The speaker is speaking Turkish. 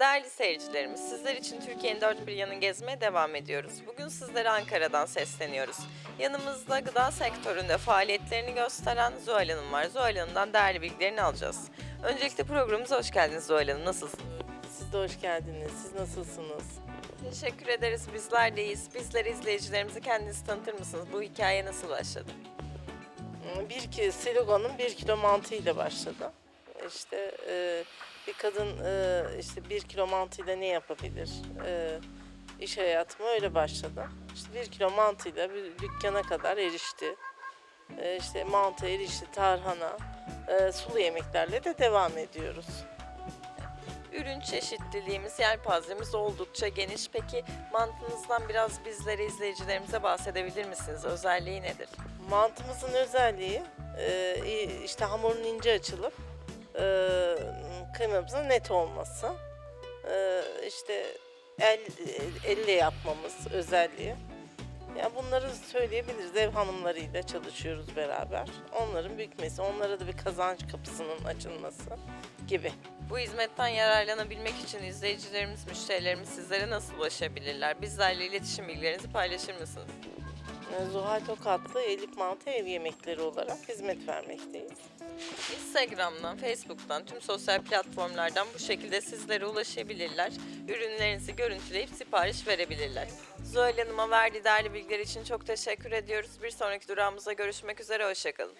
Değerli seyircilerimiz, sizler için Türkiye'nin dört bir yanını gezmeye devam ediyoruz. Bugün sizlere Ankara'dan sesleniyoruz. Yanımızda gıda sektöründe faaliyetlerini gösteren Zuhal Hanım var. Zuhal Hanım'dan değerli bilgilerini alacağız. Öncelikle programımıza hoş geldiniz Zuhal Hanım. Nasılsınız? Siz de hoş geldiniz. Siz nasılsınız? Teşekkür ederiz. Bizler de iyiyiz. Bizleri izleyicilerimize kendinizi tanıtır mısınız? Bu hikaye nasıl başladı? Bir ki sloganım bir kilo mantı ile başladı. İşte e, bir kadın e, işte bir kilo mantıyla ne yapabilir? E, iş hayatıma öyle başladı. İşte bir kilo mantıyla bir dükkana kadar erişti. E, işte mantı, erişti, tarhana, e, sulu yemeklerle de devam ediyoruz. Ürün çeşitliliğimiz, yelpazemiz oldukça geniş. Peki mantınızdan biraz bizlere, izleyicilerimize bahsedebilir misiniz? Özelliği nedir? Mantımızın özelliği e, işte hamurun ince açılıp e, kıymamızın net olması. E, işte el elle yapmamız özelliği. Ya bunları söyleyebiliriz. Ev hanımlarıyla çalışıyoruz beraber. Onların bükmesi, onlara da bir kazanç kapısının açılması gibi. Bu hizmetten yararlanabilmek için izleyicilerimiz, müşterilerimiz sizlere nasıl ulaşabilirler? Bizlerle iletişim bilgilerinizi paylaşır mısınız? E, Zuhal Tokatlı Elif Mantı Ev Yemekleri olarak hizmet vermekteyiz. Instagram'dan, Facebook'tan, tüm sosyal platformlardan bu şekilde sizlere ulaşabilirler. Ürünlerinizi görüntüleyip sipariş verebilirler. Zuhal Hanım'a verdiği değerli bilgiler için çok teşekkür ediyoruz. Bir sonraki durağımızda görüşmek üzere, hoşçakalın.